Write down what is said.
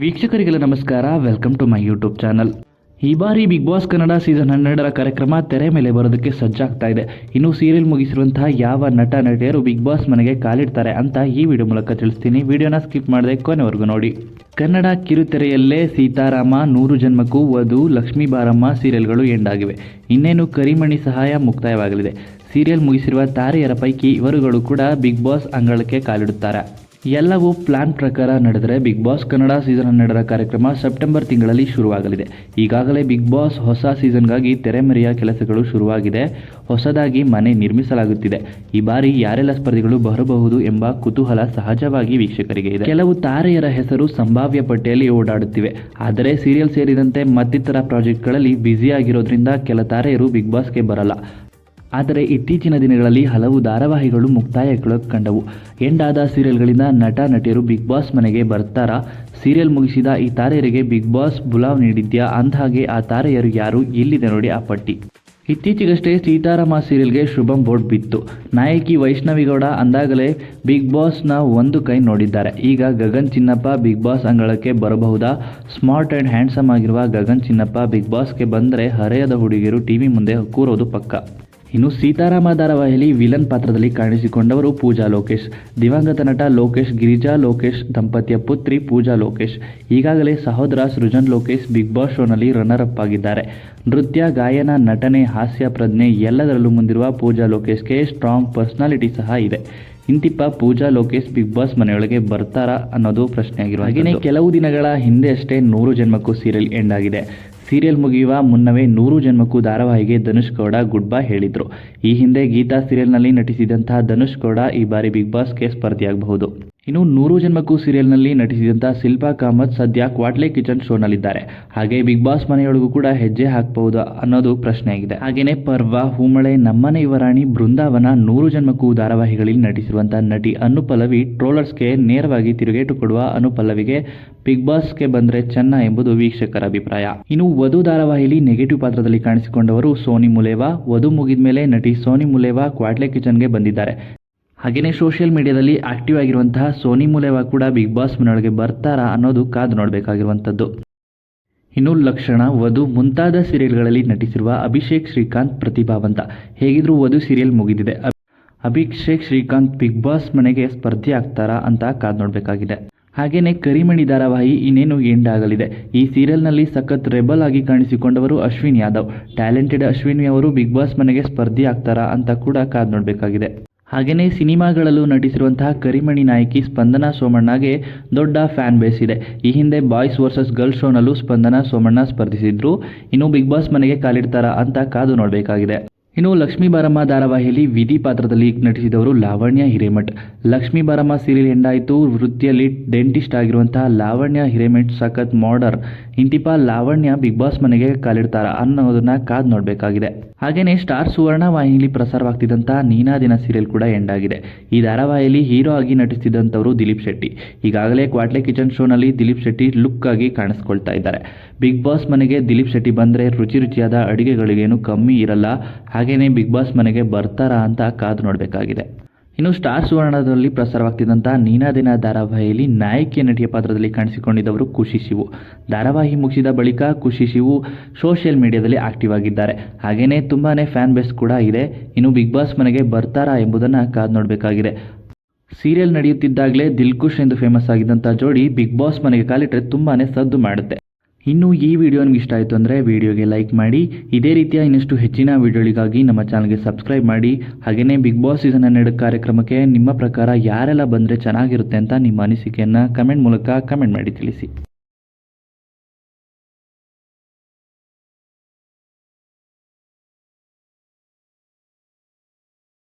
ವೀಕ್ಷಕರಿಗೆಲ್ಲ ನಮಸ್ಕಾರ. Welcome to my YouTube channel ಈ ಬಾರಿ ಬಿಗ್ ಬಾಸ್ ಕನ್ನಡ ಸೀಸನ್ ಹನ್ನೆರಡರ ಕಾರ್ಯಕ್ರಮ ತೆರೆ ಮೇಲೆ ಬರೋದಕ್ಕೆ ಸಜ್ಜಾಗ್ತಾ ಇದೆ. ಇನ್ನು ಸೀರಿಯಲ್ ಮುಗಿಸಿರುವಂತಹ ಯಾವ ನಟ, ನಟಿಯರು ಬಿಗ್ ಬಾಸ್ ಮನೆಗೆ ಕಾಲಿಡ್ತಾರೆ ಅಂತ ಈ ವಿಡಿಯೋ ಮೂಲಕ ತಿಳಿಸ್ತೀನಿ. ವಿಡಿಯೋನ ಸ್ಕಿಪ್ ಮಾಡದೆ ಕೊನೆವರೆಗೂ ನೋಡಿ. ಕನ್ನಡ ಕಿರುತೆರೆಯಲ್ಲೇ ಸೀತಾರಾಮ, ನೂರು ಜನ್ಮಕ್ಕೂ ವಧು, ಲಕ್ಷ್ಮೀ ಬಾರಮ್ಮ ಸೀರಿಯಲ್ಗಳು ಎಂಡಾಗಿವೆ. ಇನ್ನೇನು ಕರಿಮಣಿ ಸಹಾಯ ಮುಕ್ತಾಯವಾಗಲಿದೆ. ಸೀರಿಯಲ್ ಮುಗಿಸಿರುವ ತಾರೆಯರ ಪೈಕಿ ಇವರುಗಳು ಕೂಡ ಬಿಗ್ ಬಾಸ್ ಅಂಗಳಕ್ಕೆ ಕಾಲಿಡುತ್ತಾರೆ. ಎಲ್ಲವೂ ಪ್ಲಾನ್ ಪ್ರಕಾರ ನಡೆದರೆ ಬಿಗ್ ಬಾಸ್ ಕನ್ನಡ ಸೀಸನ್ ಹನ್ನೆರಡರ ಕಾರ್ಯಕ್ರಮ ಸೆಪ್ಟೆಂಬರ್ ತಿಂಗಳಲ್ಲಿ ಶುರುವಾಗಲಿದೆ. ಈಗಾಗಲೇ ಬಿಗ್ ಬಾಸ್ ಹೊಸ ಸೀಸನ್ಗಾಗಿ ತೆರೆಮರೆಯ ಕೆಲಸಗಳು ಶುರುವಾಗಿದೆ. ಹೊಸದಾಗಿ ಮನೆ ನಿರ್ಮಿಸಲಾಗುತ್ತಿದೆ. ಈ ಬಾರಿ ಯಾರೆಲ್ಲ ಸ್ಪರ್ಧಿಗಳು ಬರಬಹುದು ಎಂಬ ಕುತೂಹಲ ಸಹಜವಾಗಿ ವೀಕ್ಷಕರಿಗೆ ಇದೆ. ಕೆಲವು ತಾರೆಯರ ಹೆಸರು ಸಂಭಾವ್ಯ ಪಟ್ಟಿಯಲ್ಲಿ ಓಡಾಡುತ್ತಿವೆ. ಆದರೆ ಸೀರಿಯಲ್ ಸೇರಿದಂತೆ ಮತ್ತಿತರ ಪ್ರಾಜೆಕ್ಟ್ಗಳಲ್ಲಿ ಬ್ಯುಸಿಯಾಗಿರೋದ್ರಿಂದ ಕೆಲ ತಾರೆಯರು ಬಿಗ್ ಬಾಸ್ಗೆ ಬರಲ್ಲ. ಆದರೆ ಇತ್ತೀಚಿನ ದಿನಗಳಲ್ಲಿ ಹಲವು ಧಾರಾವಾಹಿಗಳು ಮುಕ್ತಾಯಗಳು ಕಂಡವು. ಎಂಡಾದ ಸೀರಿಯಲ್ಗಳಿಂದ ನಟ, ನಟಿಯರು ಬಿಗ್ ಬಾಸ್ ಮನೆಗೆ ಬರ್ತಾರಾ. ಸೀರಿಯಲ್ ಮುಗಿಸಿದ ಈ ತಾರೆಯರಿಗೆ ಬಿಗ್ ಬಾಸ್ ಬುಲಾವ್ ನೀಡಿದ್ಯಾ? ಅಂದಹಾಗೆ ಆ ತಾರೆಯರು ಯಾರು? ಇಲ್ಲಿದೆ ನೋಡಿ ಆ ಪಟ್ಟಿ. ಇತ್ತೀಚೆಗಷ್ಟೇ ಸೀತಾರಾಮ ಸೀರಿಯಲ್ಗೆ ಶುಭಂ ಬೋರ್ಡ್ ಬಿತ್ತು. ನಾಯಕಿ ವೈಷ್ಣವಿಗೌಡ ಅಂದಾಗಲೇ ಬಿಗ್ ಬಾಸ್ನ ಒಂದು ಕೈ ನೋಡಿದ್ದಾರೆ. ಈಗ ಗಗನ್ ಚಿನ್ನಪ್ಪ ಬಿಗ್ ಬಾಸ್ ಅಂಗಳಕ್ಕೆ ಬರಬಹುದಾ? ಸ್ಮಾರ್ಟ್ ಆ್ಯಂಡ್ ಹ್ಯಾಂಡ್ಸಮ್ ಆಗಿರುವ ಗಗನ್ ಚಿನ್ನಪ್ಪ ಬಿಗ್ ಬಾಸ್ಗೆ ಬಂದರೆ ಹರೆಯದ ಹುಡುಗಿಯರು ಟಿವಿ ಮುಂದೆ ಕೂರೋದು ಪಕ್ಕ. ಇನ್ನು ಸೀತಾರಾಮ ಧಾರಾವಾಹಿಯಲ್ಲಿ ವಿಲನ್ ಪಾತ್ರದಲ್ಲಿ ಕಾಣಿಸಿಕೊಂಡವರು ಪೂಜಾ ಲೋಕೇಶ್. ದಿವಂಗತ ನಟ ಲೋಕೇಶ್ ಗಿರಿಜಾ ಲೋಕೇಶ್ ದಂಪತಿಯ ಪುತ್ರಿ ಪೂಜಾ ಲೋಕೇಶ್. ಈಗಾಗಲೇ ಸಹೋದರ ಸೃಜನ್ ಲೋಕೇಶ್ ಬಿಗ್ ಬಾಸ್ ಶೋನಲ್ಲಿ ರನ್ನರ್ ಅಪ್ ಆಗಿದ್ದಾರೆ. ನೃತ್ಯ ಗಾಯನ ನಟನೆ ಹಾಸ್ಯ ಪ್ರಜ್ಞೆ ಎಲ್ಲದರಲ್ಲೂ ಮುಂದಿರುವ ಪೂಜಾ ಲೋಕೇಶ್ಗೆ ಸ್ಟ್ರಾಂಗ್ ಪರ್ಸನಾಲಿಟಿ ಸಹ ಇದೆ. ಇಂತಿಪ್ಪ ಪೂಜಾ ಲೋಕೇಶ್ ಬಿಗ್ ಬಾಸ್ ಮನೆಯೊಳಗೆ ಬರ್ತಾರಾ ಅನ್ನೋದು ಪ್ರಶ್ನೆಯಾಗಿರುವ ಹಾಗೆಯೇ ಕೆಲವು ದಿನಗಳ ಹಿಂದೆ ಅಷ್ಟೇ ನೂರು ಜನ್ಮಕ್ಕೂ ಸೀರಿಯಲ್ ಎಂಡ್ ಆಗಿದೆ. ಸೀರಿಯಲ್ ಮುಗಿಯುವ ಮುನ್ನವೇ ನೂರು ಜನ್ಮಕ್ಕೂ ಧಾರಾವಾಹಿಗೆ ಧನುಷ್ ಗೌಡ ಗುಡ್ ಬೈ ಹೇಳಿದ್ರು. ಈ ಹಿಂದೆ ಗೀತಾ ಸೀರಿಯಲ್ನಲ್ಲಿ ನಟಿಸಿದಂತಹ ಧನುಷ್ ಗೌಡ ಈ ಬಾರಿ ಬಿಗ್ ಬಾಸ್ಗೆ ಸ್ಪರ್ಧಿಯಾಗಬಹುದು. ಇನ್ನು ನೂರು ಜನ್ಮಕ್ಕೂ ಸೀರಿಯಲ್ನಲ್ಲಿ ನಟಿಸಿದಂಥ ಶಿಲ್ಪಾ ಕಾಮತ್ ಸದ್ಯ ಕ್ವಾಟ್ಲೆ ಕಿಚನ್ ಶೋನಲ್ಲಿದ್ದಾರೆ. ಹಾಗೆ ಬಿಗ್ ಬಾಸ್ ಮನೆಯೊಳಗೂ ಕೂಡ ಹೆಜ್ಜೆ ಹಾಕಬಹುದು ಅನ್ನೋದು ಪ್ರಶ್ನೆಯಾಗಿದೆ. ಹಾಗೆಯೇ ಪರ್ವ, ಹೂಮಳೆ, ನಮ್ಮನೆ ಯುವರಾಣಿ, ಬೃಂದಾವನ ನೂರು ಜನ್ಮಕ್ಕೂ ಧಾರಾವಾಹಿಗಳಲ್ಲಿ ನಟಿಸಿರುವಂಥ ನಟಿ ಅನುಪಲ್ಲವಿ ಟ್ರೋಲರ್ಸ್ಗೆ ನೇರವಾಗಿ ತಿರುಗೇಟು ಕೊಡುವ ಅನು ಪಲ್ಲವಿಗೆ ಬಿಗ್ ಬಾಸ್ಗೆ ಬಂದ್ರೆ ಚೆನ್ನ ಎಂಬುದು ವೀಕ್ಷಕರ ಅಭಿಪ್ರಾಯ. ಇನ್ನು ವಧು ಧಾರಾವಾಹಿಲಿ ನೆಗೆಟಿವ್ ಪಾತ್ರದಲ್ಲಿ ಕಾಣಿಸಿಕೊಂಡವರು ಸೋನಿ ಮುಲೇವಾ. ವಧು ಮುಗಿದ ಮೇಲೆ ನಟಿ ಸೋನಿ ಮುಲೇವಾ ಕ್ವಾಟ್ಲೆ ಕಿಚನ್ಗೆ ಬಂದಿದ್ದಾರೆ. ಹಾಗೆಯೇ ಸೋಷಿಯಲ್ ಮೀಡಿಯಾದಲ್ಲಿ ಆಕ್ಟಿವ್ ಆಗಿರುವಂತಹ ಸೋನಿ ಮುಲೇವಾ ಕೂಡ ಬಿಗ್ ಬಾಸ್ ಮನೆಯೊಳಗೆ ಬರ್ತಾರಾ ಅನ್ನೋದು ಕಾದು ನೋಡಬೇಕಾಗಿರುವಂಥದ್ದು. ಇನ್ನು ಲಕ್ಷಣ, ವಧು ಮುಂತಾದ ಸೀರಿಯಲ್ಗಳಲ್ಲಿ ನಟಿಸಿರುವ ಅಭಿಷೇಕ್ ಶ್ರೀಕಾಂತ್ ಪ್ರತಿಭಾವಂತ ಹೇಗಿದ್ರೂ ವಧು ಸೀರಿಯಲ್ ಮುಗಿದಿದೆ. ಅಭಿಷೇಕ್ ಶ್ರೀಕಾಂತ್ ಬಿಗ್ ಬಾಸ್ ಮನೆಗೆ ಸ್ಪರ್ಧಿ ಆಗ್ತಾರಾ ಅಂತ ಕಾದು ನೋಡಬೇಕಾಗಿದೆ. ಹಾಗೇನೆ ಕರಿಮಣಿ ಧಾರಾವಾಹಿ ಇನ್ನೇನು ಎಂಡ್ ಆಗಲಿದೆ ಈ ಸೀರಿಯಲ್ನಲ್ಲಿ ಸಖತ್ ರೆಬಲ್ ಆಗಿ ಕಾಣಿಸಿಕೊಂಡವರು ಅಶ್ವಿನ್ ಯಾದವ್. ಟ್ಯಾಲೆಂಟೆಡ್ ಅಶ್ವಿನಿ ಅವರು ಬಿಗ್ ಬಾಸ್ ಮನೆಗೆ ಸ್ಪರ್ಧಿ ಆಗ್ತಾರಾ ಅಂತ ಕೂಡ ಕಾದು ನೋಡಬೇಕಾಗಿದೆ. ಹಾಗೆಯೇ ಸಿನಿಮಾಗಳಲ್ಲೂ ನಟಿಸಿರುವಂತಹ ಕರಿಮಣಿ ನಾಯಕಿ ಸ್ಪಂದನಾ ಸೋಮಣ್ಣಗೆ ದೊಡ್ಡ ಫ್ಯಾನ್ ಬೇಸ್ ಇದೆ. ಈ ಹಿಂದೆ ಬಾಯ್ಸ್ ವರ್ಸಸ್ ಗರ್ಲ್ಸ್ ಶೋನಲ್ಲೂ ಸ್ಪಂದನಾ ಸೋಮಣ್ಣ ಸ್ಪರ್ಧಿಸಿದ್ರು. ಇನ್ನು ಬಿಗ್ ಬಾಸ್ ಮನೆಗೆ ಕಾಲಿಡ್ತಾರಾ ಅಂತ ಕಾದು ನೋಡಬೇಕಾಗಿದೆ. ಇನ್ನು ಲಕ್ಷ್ಮೀ ಬಾರಮ್ಮ ಧಾರಾವಾಹಿಯಲ್ಲಿ ವಿಧಿ ಪಾತ್ರದಲ್ಲಿ ನಟಿಸಿದವರು ಲಾವಣ್ಯ ಹಿರೇಮಠ್. ಲಕ್ಷ್ಮೀ ಬಾರಮ್ಮ ಸೀರಿಯಲ್ ಎಂಡಾಯಿತು ವೃತ್ತಿಯಲ್ಲಿ ಡೆಂಟಿಸ್ಟ್ ಆಗಿರುವಂತಹ ಲಾವಣ್ಯ ಹಿರೇಮಠ್ ಸಖತ್ ಮಾಡರ್ ಇಂತಿಪ ಲಾವಣ್ಯ ಬಿಗ್ ಬಾಸ್ ಮನೆಗೆ ಕಾಲಿಡ್ತಾರ ಅನ್ನೋದನ್ನ ಕಾದ್ ನೋಡಬೇಕಾಗಿದೆ. ಹಾಗೇನೆ ಸ್ಟಾರ್ ಸುವರ್ಣ ವಾಹಿನಿಯಲ್ಲಿ ಪ್ರಸಾರವಾಗ್ತಿದ್ದಂತಹ ನೀನಾದಿನ ಸೀರಿಯಲ್ ಕೂಡ ಎಂಡ್ ಆಗಿದೆ. ಈ ಧಾರಾವಾಹಿಯಲ್ಲಿ ಹೀರೋ ಆಗಿ ನಟಿಸಿದಂಥವರು ದಿಲೀಪ್ ಶೆಟ್ಟಿ. ಈಗಾಗಲೇ ಕ್ವಾಟ್ಲೆ ಕಿಚನ್ ಶೋನಲ್ಲಿ ದಿಲೀಪ್ ಶೆಟ್ಟಿ ಲುಕ್ ಆಗಿ ಕಾಣಿಸ್ಕೊಳ್ತಾ ಇದ್ದಾರೆ. ಬಿಗ್ ಬಾಸ್ ಮನೆಗೆ ದಿಲೀಪ್ ಶೆಟ್ಟಿ ಬಂದರೆ ರುಚಿ ರುಚಿಯಾದ ಅಡುಗೆಗಳಿಗೇನು ಕಮ್ಮಿ ಇರಲ್ಲ. ಹಾಗೇನೇ ಬಿಗ್ ಬಾಸ್ ಮನೆಗೆ ಬರ್ತಾರಾ ಅಂತ ಕಾದು ನೋಡಬೇಕಾಗಿದೆ. ಇನ್ನು ಸ್ಟಾರ್ ಸುವರ್ಣದಲ್ಲಿ ಪ್ರಸಾರವಾಗ್ತಿದ್ದಂಥ ನೀನಾ ದಿನ ಧಾರಾವಾಹಿಯಲ್ಲಿ ನಾಯಕಿಯ ನಟಿಯ ಪಾತ್ರದಲ್ಲಿ ಕಾಣಿಸಿಕೊಂಡಿದ್ದವರು ಖುಷಿ ಶಿವು. ಧಾರಾವಾಹಿ ಮುಗಿಸಿದ ಬಳಿಕ ಖುಷಿ ಶಿವು ಸೋಷಿಯಲ್ ಮೀಡಿಯಾದಲ್ಲಿ ಆಕ್ಟಿವ್ ಆಗಿದ್ದಾರೆ. ಹಾಗೆಯೇ ತುಂಬಾ ಫ್ಯಾನ್ ಬೇಸ್ ಕೂಡ ಇದೆ. ಇನ್ನು ಬಿಗ್ ಬಾಸ್ ಮನೆಗೆ ಬರ್ತಾರಾ ಎಂಬುದನ್ನು ಕಾದು ನೋಡಬೇಕಾಗಿದೆ. ಸೀರಿಯಲ್ ನಡೆಯುತ್ತಿದ್ದಾಗಲೇ ದಿಲ್ಖುಷ್ ಎಂದು ಫೇಮಸ್ ಆಗಿದ್ದಂಥ ಜೋಡಿ ಬಿಗ್ ಬಾಸ್ ಮನೆಗೆ ಕಾಲಿಟ್ಟರೆ ತುಂಬಾ ಸದ್ದು ಮಾಡುತ್ತೆ. ಇನ್ನು ಈ ವಿಡಿಯೋ ನಿಮ್ಗೆ ಇಷ್ಟ ಆಯಿತು ಅಂದರೆ ವಿಡಿಯೋಗೆ ಲೈಕ್ ಮಾಡಿ. ಇದೇ ರೀತಿಯ ಇನ್ನಷ್ಟು ಹೆಚ್ಚಿನ ವಿಡಿಯೋಗಳಿಗಾಗಿ ನಮ್ಮ ಚಾನಲ್ಗೆ ಸಬ್ಸ್ಕ್ರೈಬ್ ಮಾಡಿ. ಹಾಗೆಯೇ ಬಿಗ್ ಬಾಸ್ ಸೀಸನ್ ಹನ್ನೆರಡು ಕಾರ್ಯಕ್ರಮಕ್ಕೆ ನಿಮ್ಮ ಪ್ರಕಾರ ಯಾರೆಲ್ಲ ಬಂದರೆ ಚೆನ್ನಾಗಿರುತ್ತೆ ಅಂತ ನಿಮ್ಮ ಅನಿಸಿಕೆಯನ್ನು ಕಮೆಂಟ್ ಮೂಲಕ ಕಮೆಂಟ್ ಮಾಡಿ ತಿಳಿಸಿ.